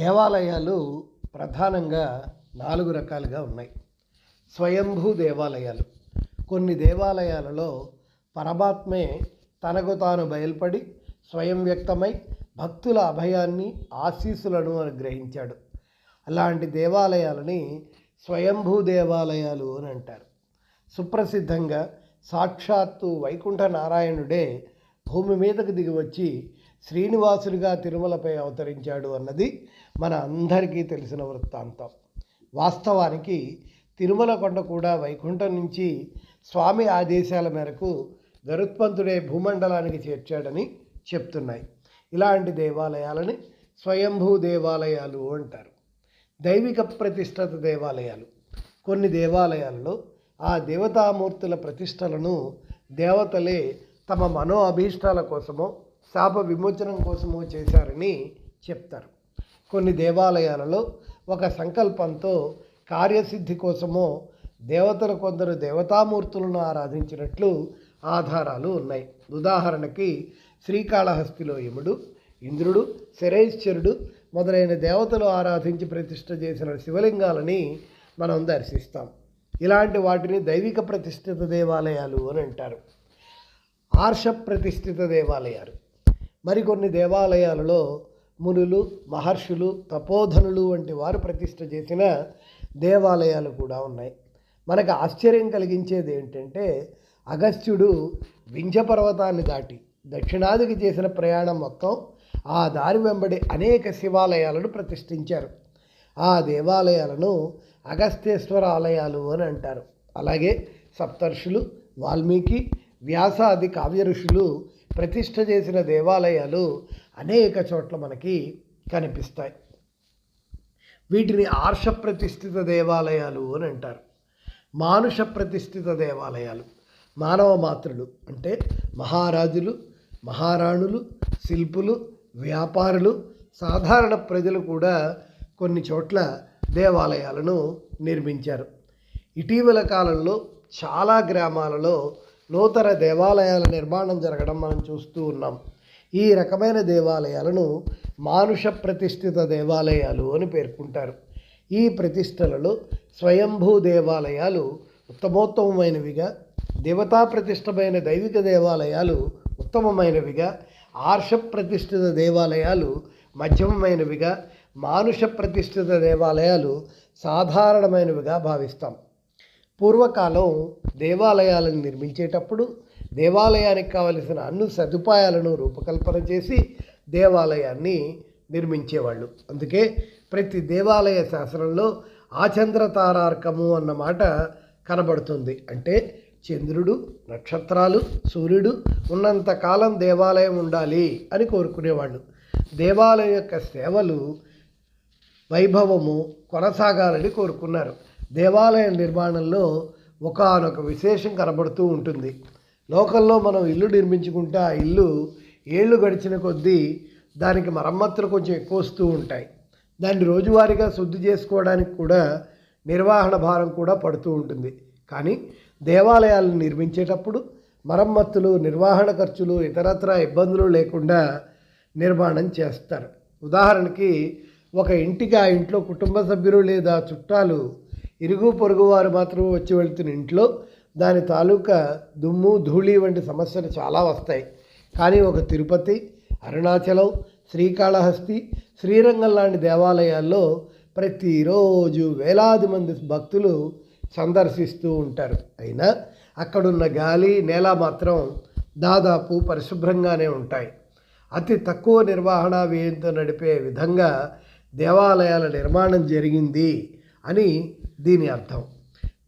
దేవాలయాలు ప్రధానంగా నాలుగు రకాలుగా ఉన్నాయి. స్వయంభూ దేవాలయాలు. కొన్ని దేవాలయాలలో పరమాత్మే తనకు తాను బయలుపడి స్వయం వ్యక్తమై భక్తుల అభయాన్ని ఆశీస్సులను అనుగ్రహించాడు. అలాంటి దేవాలయాలని స్వయంభూ దేవాలయాలు అని అంటారు. సుప్రసిద్ధంగా సాక్షాత్తు వైకుంఠ నారాయణుడే భూమి మీదకు దిగి వచ్చి శ్రీనివాసుడిగా తిరుమలపై అవతరించాడు అన్నది మన అందరికీ తెలిసిన వృత్తాంతం. వాస్తవానికి తిరుమల కొండ కూడా వైకుంఠం నుంచి స్వామి ఆదేశాల మేరకు గరుత్పంతుడే భూమండలానికి చేర్చాడని చెప్తున్నాయి. ఇలాంటి దేవాలయాలని స్వయంభూ దేవాలయాలు అంటారు. దైవిక ప్రతిష్టత దేవాలయాలు. కొన్ని దేవాలయాల్లో ఆ దేవతామూర్తుల ప్రతిష్టలను దేవతలే తమ మనో అభీష్టాల కోసమో శాప విమోచనం కోసమో చేశారని చెప్తారు. కొన్ని దేవాలయాలలో ఒక సంకల్పంతో కార్యసిద్ధి కోసమో దేవతలు కొందరు దేవతామూర్తులను ఆరాధించినట్లు ఆధారాలు ఉన్నాయి. ఉదాహరణకి శ్రీకాళహస్తిలో యముడు ఇంద్రుడు శరైశ్చరుడు మొదలైన దేవతలు ఆరాధించి ప్రతిష్ట చేసిన శివలింగాలని మనం దర్శిస్తాం. ఇలాంటి వాటిని దైవిక ప్రతిష్ఠిత దేవాలయాలు అని అంటారు. ఆర్ష ప్రతిష్ఠిత దేవాలయాలు. మరికొన్ని దేవాలయాలలో మునులు మహర్షులు తపోధనులు వంటి వారు ప్రతిష్ట చేసిన దేవాలయాలు కూడా ఉన్నాయి. మనకు ఆశ్చర్యం కలిగించేది ఏంటంటే అగస్త్యుడు వింజ పర్వతాన్ని దాటి దక్షిణాదికి చేసిన ప్రయాణం మొత్తం ఆ దారి వెంబడి అనేక శివాలయాలను ప్రతిష్ఠించారు. ఆ దేవాలయాలను అగస్తేశ్వర ఆలయాలు అని అంటారు. అలాగే సప్తర్షులు వాల్మీకి వ్యాసాది కావ్య ఋషులు ప్రతిష్ఠ చేసిన దేవాలయాలు అనేక చోట్ల మనకి కనిపిస్తాయి. వీటిని ఆర్ష ప్రతిష్ఠిత దేవాలయాలు అని అంటారు. మానుష ప్రతిష్ఠిత దేవాలయాలు. మానవ మాతృలు అంటే మహారాజులు మహారాణులు శిల్పులు వ్యాపారులు సాధారణ ప్రజలు కూడా కొన్ని చోట్ల దేవాలయాలను నిర్మించారు. ఇటీవల కాలంలో చాలా గ్రామాలలో నూతన దేవాలయాల నిర్మాణం జరగడం మనం చూస్తూ ఉన్నాం. ఈ రకమైన దేవాలయాలను మానుష ప్రతిష్ఠిత దేవాలయాలు అని పేర్కొంటారు. ఈ ప్రతిష్టలలో స్వయంభూ దేవాలయాలు ఉత్తమోత్తమైనవిగా దేవతా ప్రతిష్టమైన దైవిక దేవాలయాలు ఉత్తమమైనవిగా ఆర్ష ప్రతిష్ఠిత దేవాలయాలు మధ్యమమైనవిగా మానుష ప్రతిష్ఠిత దేవాలయాలు సాధారణమైనవిగా భావిస్తాం. పూర్వకాలం దేవాలయాలను నిర్మించేటప్పుడు దేవాలయానికి కావలసిన అన్ని సదుపాయాలను రూపకల్పన చేసి దేవాలయాన్ని నిర్మించేవాళ్ళు. అందుకే ప్రతి దేవాలయ శాస్త్రంలో ఆచంద్ర తారార్కము అన్న మాట కనబడుతుంది. అంటే చంద్రుడు నక్షత్రాలు సూర్యుడు ఉన్నంత కాలం దేవాలయం ఉండాలి అని కోరుకునేవాళ్ళు. దేవాలయం యొక్క సేవలు వైభవము కొనసాగాలని కోరుకున్నారు. దేవాలయ నిర్మాణంలో ఒకనొక విశేషం కనబడుతూ ఉంటుంది. లోకల్లో మనం ఇల్లు నిర్మించుకుంటే ఆ ఇల్లు ఏళ్ళు గడిచిన కొద్దీ దానికి మరమ్మతులు కొంచెం ఎక్కువ వస్తూ ఉంటాయి. దాన్ని రోజువారీగా శుద్ధి చేసుకోవడానికి కూడా నిర్వహణ భారం కూడా పడుతూ ఉంటుంది. కానీ దేవాలయాలను నిర్మించేటప్పుడు మరమ్మతులు నిర్వహణ ఖర్చులు ఇతరత్ర ఇబ్బందులు లేకుండా నిర్మాణం చేస్తారు. ఉదాహరణకి ఒక ఇంటికి ఆ ఇంట్లో కుటుంబ సభ్యులు లేదా చుట్టాలు ఇరుగు పొరుగు వారు మాత్రం వచ్చి వెళ్తున్న ఇంట్లో దాని తాలూకా దుమ్ము ధూళి వంటి సమస్యలు చాలా వస్తాయి. కానీ ఒక తిరుపతి అరుణాచలం శ్రీకాళహస్తి శ్రీరంగం లాంటి దేవాలయాల్లో ప్రతిరోజు వేలాది మంది భక్తులు సందర్శిస్తూ ఉంటారు. అయినా అక్కడున్న గాలి నేల మాత్రం దాదాపు పరిశుభ్రంగానే ఉంటాయి. అతి తక్కువ నిర్వహణ వ్యయంతో నడిపే విధంగా దేవాలయాల నిర్మాణం జరిగింది అని దీని అర్థం.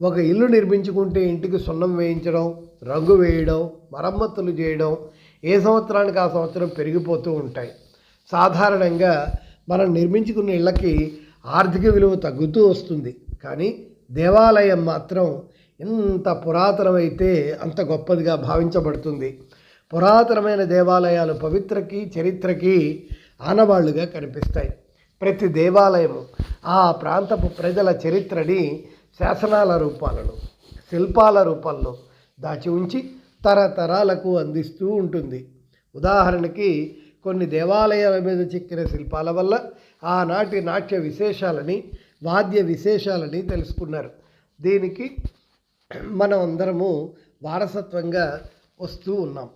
ఒక ఇల్లు నిర్మించుకుంటే ఇంటికి సున్నం వేయించడం రంగు వేయడం మరమ్మతులు చేయడం ఏ సంవత్సరానికి ఆ సంవత్సరం పెరిగిపోతూ ఉంటాయి. సాధారణంగా మనం నిర్మించుకున్న ఇళ్ళకి ఆర్థిక విలువ తగ్గుతూ వస్తుంది. కానీ దేవాలయం మాత్రం ఎంత పురాతనమైతే అంత గొప్పదిగా భావించబడుతుంది. పురాతనమైన దేవాలయాలు పవిత్రకి చరిత్రకి ఆనవాళ్ళుగా కనిపిస్తాయి. ప్రతి దేవాలయము ఆ ప్రాంతపు ప్రజల చరిత్రని శాసనాల రూపాలను శిల్పాల రూపంలో దాచి ఉంచి తరతరాలకు అందిస్తూ ఉంటుంది. ఉదాహరణకి కొన్ని దేవాలయాల మీద చిక్కిన శిల్పాల వల్ల ఆనాటి నాట్య విశేషాలని వాద్య విశేషాలని తెలుసుకున్నారు. దీనికి మనం అందరము వారసత్వంగా వస్తూ ఉన్నాం.